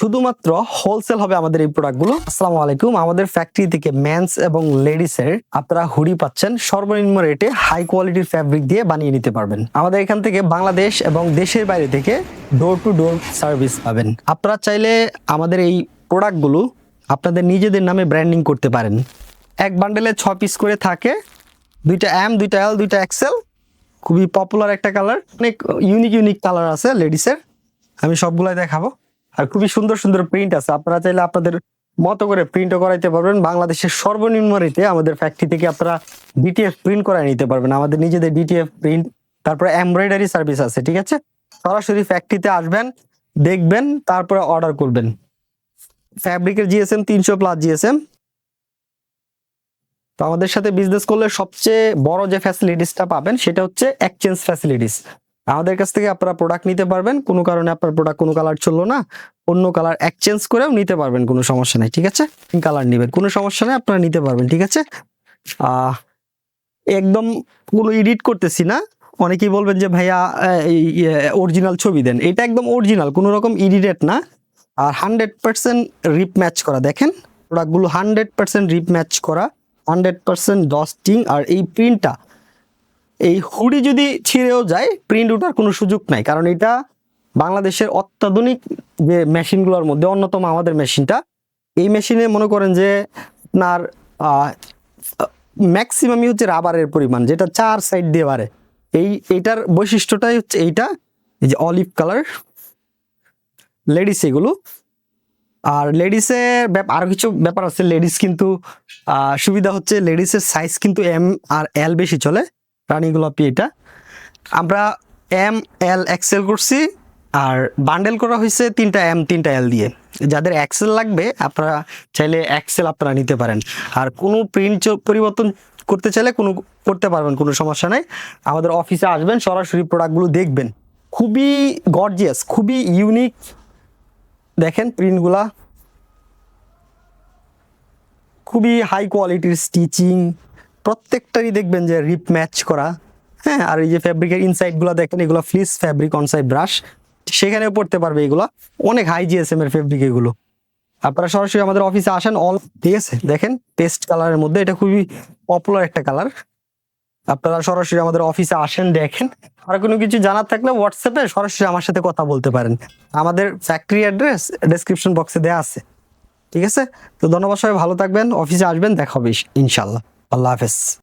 শুধুমাত্র হোলসেল হবে আমাদের এই প্রোডাক্টগুলো আসসালামু আলাইকুম। আমাদের ফ্যাক্টরি থেকে মেন্স এবং লেডিসের আপনারা হুডি পাচ্ছেন। সর্বনিম্ন রেটে হাই কোয়ালিটির ফ্যাব্রিক দিয়ে বানিয়ে নিতে পারবেন। আমাদের এখান থেকে বাংলাদেশ এবং দেশের বাইরে থেকে ডোর টু ডোর সার্ভিস পাবেন। আপনারা চাইলে আমাদের এই প্রোডাক্টগুলো আপনাদের নিজেদের নামে ব্র্যান্ডিং করতে পারেন। এক বান্ডেলে ছ পিস করে থাকে। দুইটা এম দুইটা এল দুইটা এক্সেল খুবই পপুলার একটা কালার অনেক ইউনিক ইউনিক কালার আছে লেডিসের আমি সবগুলাই দেখাবো। আর খুবই সুন্দর সুন্দর প্রিন্ট আছে। আপনারা চাইলে আপনাদের মতো করে প্রিন্টও করাইতে পারবেন। বাংলাদেশের সর্বনিম্ন রেটে আমাদের ফ্যাক্টরি থেকে আপনারা ডিটিএফ প্রিন্ট করাই নিতে পারবেন। আমাদের নিজেদের ডিটিএফ প্রিন্ট তারপরে এমব্রয়ডারি সার্ভিস আছে, ঠিক আছে? সরাসরি ফ্যাক্টরিতে আসবেন, দেখবেন, তারপরে অর্ডার করবেন। ফ্যাব্রিকের জিএসএম তিনশো প্লাস জিএসএম তো আমাদের সাথে বিজনেস করলে সবচেয়ে বড় যে ফ্যাসিলিটিসটা পাবেন, সেটা হচ্ছে এক্সচেঞ্জ ফ্যাসিলিটিস আমাদের কাছ থেকে আপনারা প্রোডাক্ট নিতে পারবেন। কোনো কারণে আপনার প্রোডাক্ট কোনো কালার চলল না, অন্য কালার এক্সচেঞ্জ করেও নিতে পারবেন, কোনো সমস্যা নেই, ঠিক আছে? কালার নেবেন, কোনো সমস্যা নেই, আপনারা নিতে পারবেন, ঠিক আছে? একদম কোনো এডিট করতেছি না। অনেকেই বলবেন যে, ভাইয়া অরিজিনাল ছবি দেন। এটা একদম অরিজিনাল কোনো রকম এডিটেড না। আর হান্ড্রেড পার্সেন্ট রিপ ম্যাচ করা, দেখেন? প্রোডাক্টগুলো হান্ড্রেড পার্সেন্ট রিপ ম্যাচ করা হান্ড্রেড পার্সেন্ট ডস্টিং আর এই প্রিন্টটা এই হুডি যদি ছিঁড়েও যায় প্রিন্ট ওঠার কোনো সুযোগ নাই। কারণ এটা বাংলাদেশের অত্যাধুনিক যে মেশিনগুলোর মধ্যে, অন্যতম আমাদের মেশিনটা, এই মেশিনে মনে করেন যে আপনার ম্যাক্সিমামই হচ্ছে রাবারের পরিমাণ, যেটা চার সাইড দিয়ে বাড়ে। এই এইটার বৈশিষ্ট্যটাই হচ্ছে এইটা, এই যে অলিভ কালার লেডিস এগুলো। আর লেডিসের ব্যাপার আরও কিছু ব্যাপার আছে লেডিস কিন্তু সুবিধা হচ্ছে লেডিসের সাইজ কিন্তু এম আর এল বেশি চলে। রানী গোলাপি এটা। আমরা এম এল এক্সেল করছি আর বান্ডেল করা হয়েছে তিনটা এম তিনটা এল দিয়ে। যাদের এক্সেল লাগবে, আপনারা চাইলে এক্সেল আপনারা নিতে পারেন। আর কোনো প্রিন্ট পরিবর্তন করতে চাইলে কোনো করতে পারবেন, কোনো সমস্যা নাই। আমাদের অফিসে আসবেন, সরাসরি প্রোডাক্টগুলো দেখবেন। খুবই গর্জিয়াস খুবই ইউনিক দেখেন প্রিন্টগুলা খুবই হাই কোয়ালিটির স্টিচিং প্রত্যেকটারই দেখবেন যে রিপ ম্যাচ করা হ্যাঁ আর এই যে ফ্যাব্রিকের ইনসাইডগুলো দেখেন, এগুলো ফ্লিস ফ্যাব্রিক অনসাইড ব্রাশ সেখানেও পড়তে পারবে এগুলো। অনেক হাই জিএসএম এর ফ্যাব্রিক এগুলো। আপনারা সরাসরি আমাদের অফিসে আসেন অল ঠিক আছে? দেখেন পেস্ট কালারের মধ্যে, এটা খুবই পপুলার একটা কালার আপনারা সরাসরি আমাদের অফিসে আসেন, দেখেন। আর কোনো কিছু জানার থাকলে হোয়াটসঅ্যাপে সরাসরি আমার সাথে কথা বলতে পারেন। আমাদের ফ্যাক্টরি অ্যাড্রেস ডেসক্রিপশন বক্সে দেওয়া আছে। ঠিক আছে? তো ধন্যবাদ সবাই, ভালো থাকবেন অফিসে আসবেন, দেখা হবে ইনশাল্লাহ আল্লাহ হাফেজ।